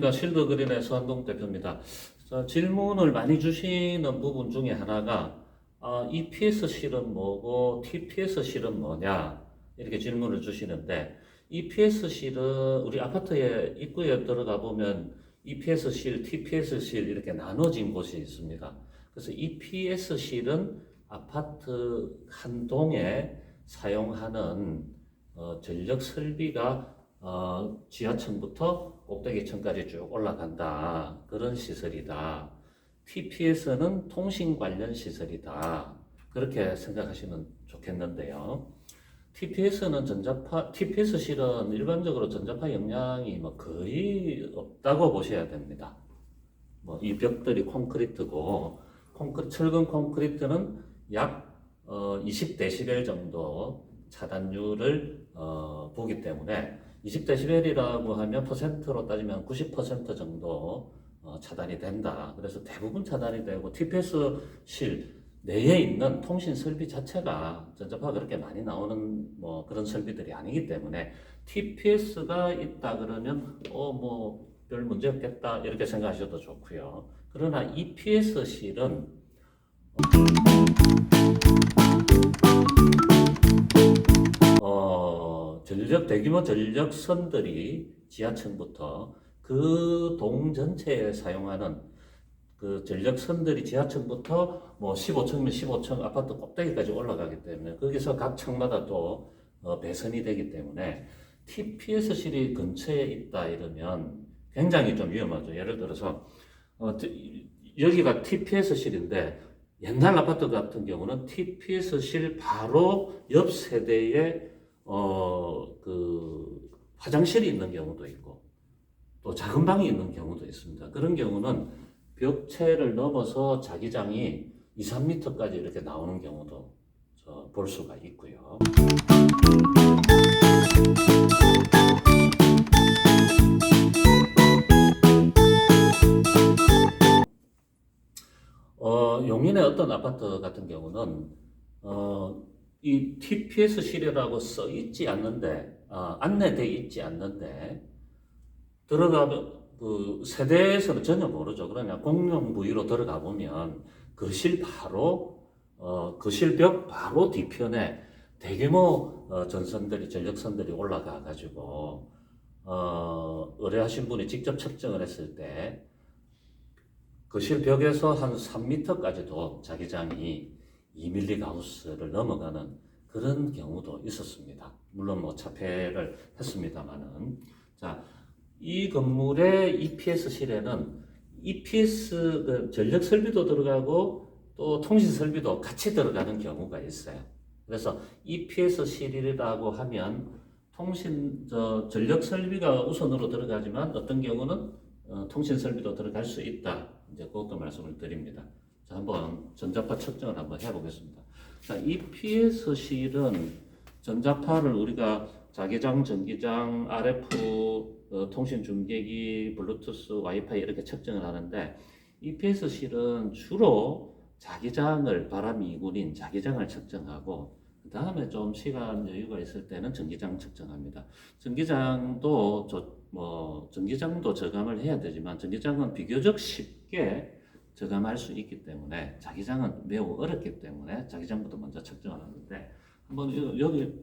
안녕하십니까 실드 그린의 서한동 대표입니다. 자, 질문을 많이 주시는 부분 중에 하나가 아, EPS 실은 뭐고 TPS 실은 뭐냐 이렇게 질문을 주시는데 EPS 실은 우리 아파트에 입구에 들어가 보면 EPS 실, TPS 실 이렇게 나눠진 곳이 있습니다. 그래서 EPS 실은 아파트 한 동에 사용하는 어, 전력 설비가 어, 지하층부터 꼭대기층까지 쭉 올라간다. 그런 시설이다. TPS는 통신 관련 시설이다. 그렇게 생각하시면 좋겠는데요. TPS는 전자파, TPS 실은 일반적으로 전자파 영향이 뭐 거의 없다고 보셔야 됩니다. 뭐 이 벽들이 콘크리트고, 콘크리, 철근 콘크리트는 약 어, 20데시벨 정도 차단율을 어, 보기 때문에 20데시벨이라고 하면 퍼센트로 따지면 90% 정도 어, 차단이 된다. 그래서 대부분 차단이 되고 TPS 실 내에 있는 통신 설비 자체가 전자파가 그렇게 많이 나오는 뭐 그런 설비들이 아니기 때문에 TPS가 있다 그러면 어 뭐 별 문제 없겠다 이렇게 생각하셔도 좋고요. 그러나 EPS 실은 어, 전력 대규모 전력선들이 지하층부터 그 동 전체에 사용하는 그 전력선들이 지하층부터 뭐 15층이면 15층 아파트 꼭대기까지 올라가기 때문에 거기서 각 층마다 또 어, 배선이 되기 때문에 TPS실이 근처에 있다 이러면 굉장히 좀 위험하죠. 예를 들어서 어, 여기가 TPS실인데 옛날 아파트 같은 경우는 TPS실 바로 옆 세대에 어, 그 화장실이 있는 경우도 있고 또 작은 방이 있는 경우도 있습니다. 그런 경우는 벽체를 넘어서 자기장이 2, 3m까지 이렇게 나오는 경우도 볼 수가 있고요. 어, 용인의 어떤 아파트 같은 경우는 어, 이 TPS 실이라고 써 있지 않는데 어, 안내돼 있지 않는데 들어가면 그 세대에서는 전혀 모르죠. 그러냐 공용 부위로 들어가 보면 그실 바로 어, 그 실벽 바로 뒤편에 대규모 어, 전선들이 전력선들이 올라가 가지고 어, 의뢰하신 분이 직접 측정을 했을 때그 실벽에서 한 3m까지도 자기장이 2밀리 가우스를 넘어가는 그런 경우도 있었습니다. 물론 뭐 차폐를 했습니다만은 자, 이 건물의 EPS실에는 EPS 그 전력 설비도 들어가고 또 통신 설비도 같이 들어가는 경우가 있어요. 그래서 EPS실이라고 하면 통신 저 전력 설비가 우선으로 들어가지만 어떤 경우는 어, 통신 설비도 들어갈 수 있다. 이제 그것도 말씀을 드립니다. 자, 한번 전자파 측정을 한번 해보겠습니다. 자, EPS 실은 전자파를 우리가 자기장, 전기장, RF 어, 통신 중계기, 블루투스, 와이파이 이렇게 측정을 하는데 EPS 실은 주로 자기장을 바람 이군인 자기장을 측정하고 그 다음에 좀 시간 여유가 있을 때는 전기장 측정합니다. 전기장도 저, 뭐 전기장도 저감을 해야 되지만 전기장은 비교적 쉽게 저감할 수 있기 때문에 자기장은 매우 어렵기 때문에 자기장부터 먼저 측정을 하는데 한번 여기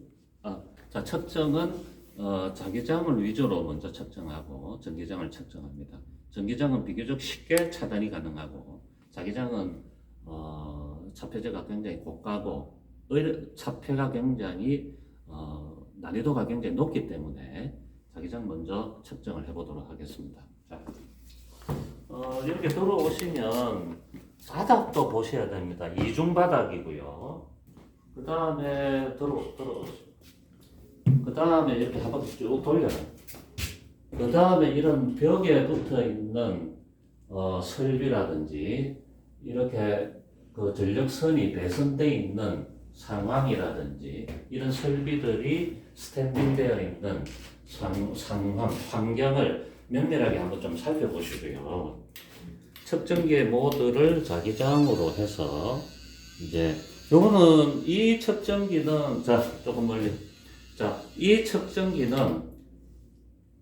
아, 자 측정은 어, 자기장을 위주로 먼저 측정하고 전기장을 측정합니다. 전기장은 비교적 쉽게 차단이 가능하고 자기장은 어, 차폐제가 굉장히 고가고 차폐가 굉장히 어, 난이도가 굉장히 높기 때문에 자기장 먼저 측정을 해보도록 하겠습니다. 자, 어, 이렇게 들어오시면 바닥도 보셔야 됩니다. 이중 바닥이고요. 그 다음에 들어 들어. 그 다음에 이렇게 한 바퀴 쭉 돌려요. 그 다음에 이런 벽에 붙어 있는 어, 설비라든지 이렇게 그 전력선이 배선되어 있는 상황이라든지 이런 설비들이 스탠딩되어 있는 상, 상황, 환경을 면밀하게 한번 좀 살펴보시고요. 측정기의 모드를 자기장으로 해서 이제 요거는 이 측정기는 자 조금 멀리 자이 측정기는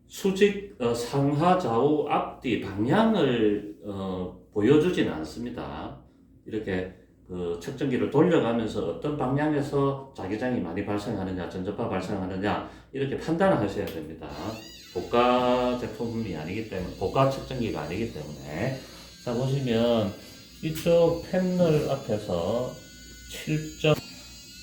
수직 어, 상하 좌우 앞뒤 방향을 어, 보여주지는 않습니다. 이렇게 그 측정기를 돌려가면서 어떤 방향에서 자기장이 많이 발생하느냐, 전자파 발생하느냐 이렇게 판단을 하셔야 됩니다. 고가 제품이 아니기 때문에 고가 측정기가 아니기 때문에 자 보시면 이쪽 패널 앞에서 7점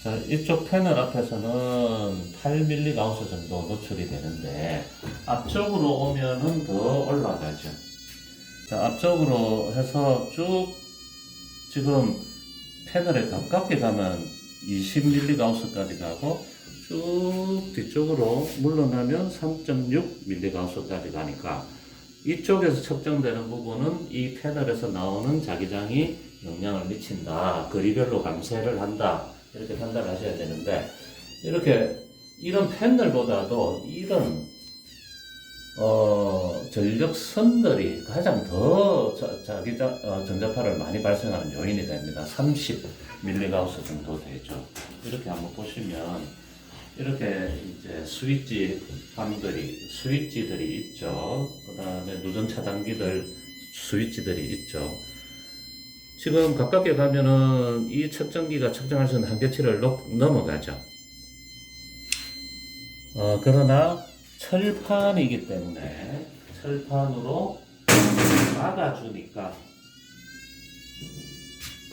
자 이쪽 패널 앞에서는 8mm 가우스 정도 노출이 되는데 앞쪽으로 오면은 더 올라가죠. 자 앞쪽으로 해서 쭉 지금 패널에 가깝게 가면 20mm 가우스까지 가고 쭉 뒤쪽으로 물러나면 3.6mm 가우스까지 가니까 이쪽에서 측정되는 부분은 이 패널에서 나오는 자기장이 영향을 미친다. 거리별로 감쇄를 한다. 이렇게 판단하셔야 되는데 이렇게 이런 패널보다도 이런 어, 전력선들이 가장 더 자, 자기장 어, 전자파를 많이 발생하는 요인이 됩니다. 30밀리가우스 정도 되죠. 이렇게 한번 보시면 이렇게 이제 스위치 감들이 스위치들이 있죠. 그 다음에 누전 차단기들 스위치들이 있죠. 지금 가깝게 가면은 이 측정기가 측정할 수 있는 한계치를 넘- 넘어가죠. 어, 그러나 철판이기 때문에 철판으로 막아주니까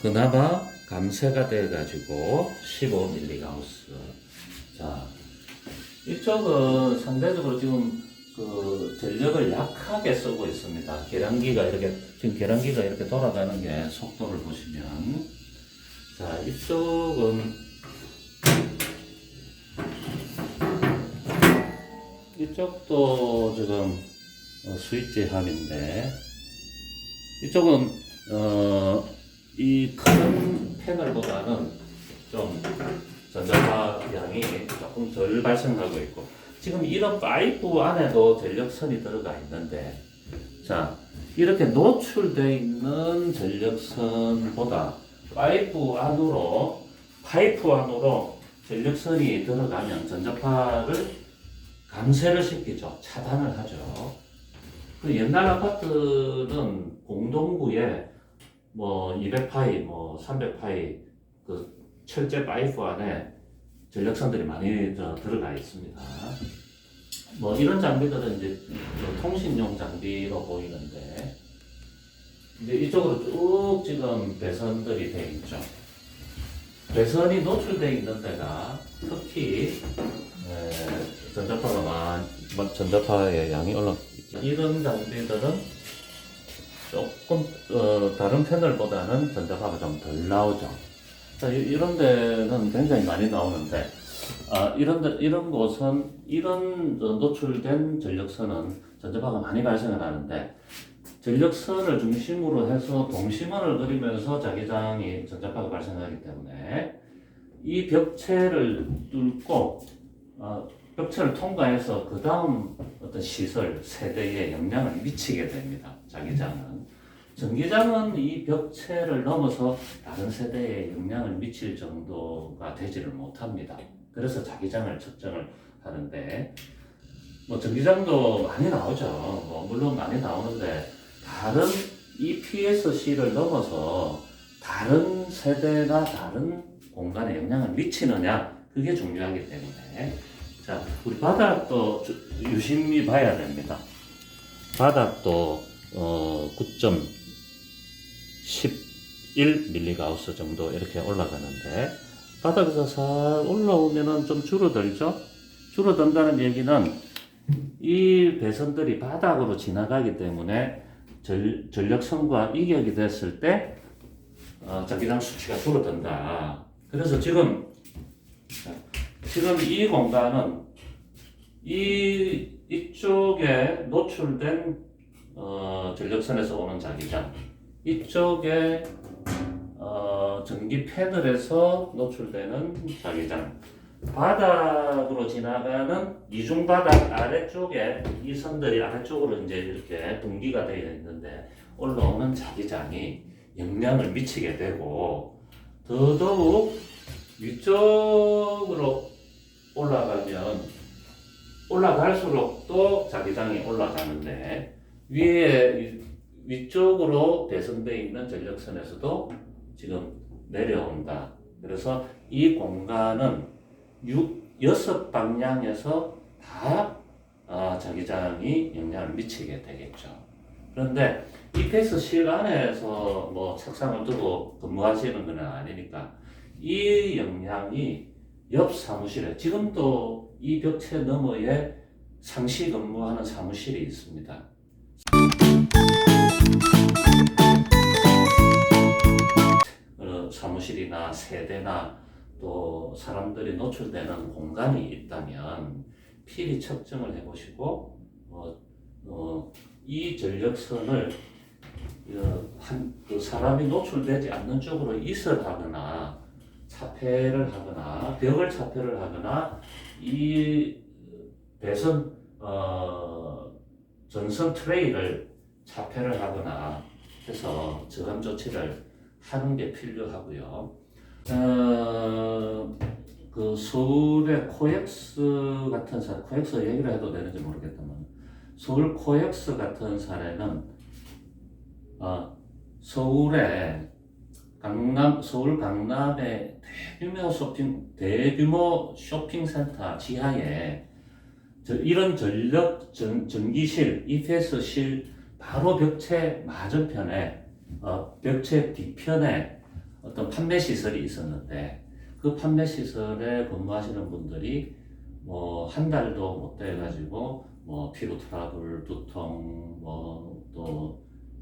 그나마 감쇄가 돼가지고 15밀리가우스. 자, 이쪽은 상대적으로 지금 그 전력을 약하게 쓰고 있습니다. 계량기가 이렇게 지금 계량기가 이렇게 돌아가는 게 속도를 보시면 자 이쪽은 이쪽도 지금 어, 스위치 합인데 이쪽은 어, 이큰 패널보다는 좀 전자파 양이 조금 덜 발생하고 있고 지금 이런 파이프 안에도 전력선이 들어가 있는데 자 이렇게 노출되어 있는 전력선보다 파이프 안으로 파이프 안으로 전력선이 들어가면 전자파를 감쇄를 시키죠. 차단을 하죠. 그 옛날 아파트는 공동구에 뭐 200파이 뭐 300파이 그 철제 파이프 안에 전력선들이 많이 저 들어가 있습니다. 뭐 이런 장비들은 이제 그 통신용 장비로 보이는데 이제 이쪽으로 쭉 지금 배선들이 돼 있죠. 배선이 노출돼 있는 데가 특히 에, 전자파가 많, 뭐 전자파의 양이 올라 이런 장비들은 조금 어, 다른 패널보다는 전자파가 좀 덜 나오죠. 자, 이- 이런 데는 굉장히 많이 나오는데, 아, 이런, 데, 이런 곳은, 이런 어, 노출된 전력선은 전자파가 많이 발생을 하는데, 전력선을 중심으로 해서 동심원을 그리면서 자기장이 전자파가 발생하기 때문에, 이 벽체를 뚫고, 어, 벽체를 통과해서 그 다음 어떤 시설, 세대에 영향을 미치게 됩니다. 자기장은. 전기장은 이 벽체를 넘어서 다른 세대에 영향을 미칠 정도가 되지를 못합니다. 그래서 자기장을 측정을 하는데, 뭐 전기장도 많이 나오죠. 뭐 물론 많이 나오는데, 다른 EPS-C를 넘어서 다른 세대나 다른 공간에 영향을 미치느냐, 그게 중요하기 때문에. 자, 우리 바닥도 주- 유심히 봐야 됩니다. 바닥도 어, 9.11밀리가우스 정도 이렇게 올라가는데 바닥에서 살 올라오면은 좀 줄어들죠? 줄어든다는 얘기는 이 배선들이 바닥으로 지나가기 때문에 전, 전력선과 이격이 됐을 때 어, 자기장 수치가 줄어든다. 그래서 지금 자, 지금 이 공간은 이 이쪽에 노출된 어, 전력선에서 오는 자기장 이쪽에 어, 전기 패널에서 노출되는 자기장. 바닥으로 지나가는 이중 바닥 아래쪽에 이 선들이 아래쪽으로 이제 이렇게 분기가 되어 있는데 올라오는 자기장이 영향을 미치게 되고 더더욱 위쪽으로 올라가면 올라갈수록 또 자기장이 올라가는데 위에 위- 위쪽으로 배선되어 있는 전력선에서도 지금 내려온다. 그래서 이 공간은 육, 여섯 방향에서 다 아, 자기장이 영향을 미치게 되겠죠. 그런데 EPS 실 안에서 뭐 책상을 두고 근무하시는 건 아니니까 이 영향이 옆 사무실에 지금도 이 벽체 너머에 상시 근무하는 사무실이 있습니다. 어, 사무실이나 세대나 또 사람들이 노출되는 공간이 있다면 필히 측정을 해보시고 어, 어, 이 전력선을 어, 한, 그 사람이 노출되지 않는 쪽으로 이설하거나 차폐를 하거나 벽을 차폐를 하거나 이 배선 어, 전선 트레이를 차폐를 하거나 해서 저감 조치를 하는 게 필요하고요. 어, 그 서울의 코엑스 같은 사례, 코엑스 얘기를 해도 되는지 모르겠다만 서울 코엑스 같은 사례는 어, 서울의 강남 서울 강남의 대규모 쇼핑 대규모 쇼핑센터 지하에 저 이런 전력 전, 전기실 EPS실 바로 벽체 맞은편에 어, 벽체 뒤편에 어떤 판매 시설이 있었는데 그 판매 시설에 근무하시는 분들이 뭐 한 달도 못 돼 가지고 뭐 피부 트러블, 두통,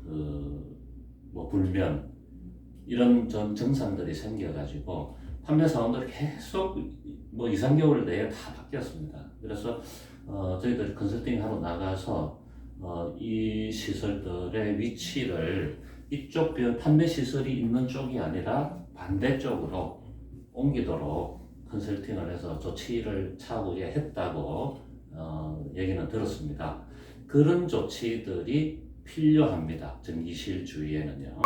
뭐또그 뭐 불면 이런 전 증상들이 생겨가지고 판매 사원들이 계속 뭐 2, 3개월 내에 다 바뀌었습니다. 그래서 어, 저희들이 컨설팅 하러 나가서 어, 이 시설들의 위치를 이쪽 벽 판매 시설이 있는 쪽이 아니라 반대쪽으로 옮기도록 컨설팅을 해서 조치를 차후에 했다고 어, 얘기는 들었습니다. 그런 조치들이 필요합니다. 전기실 주위에는요.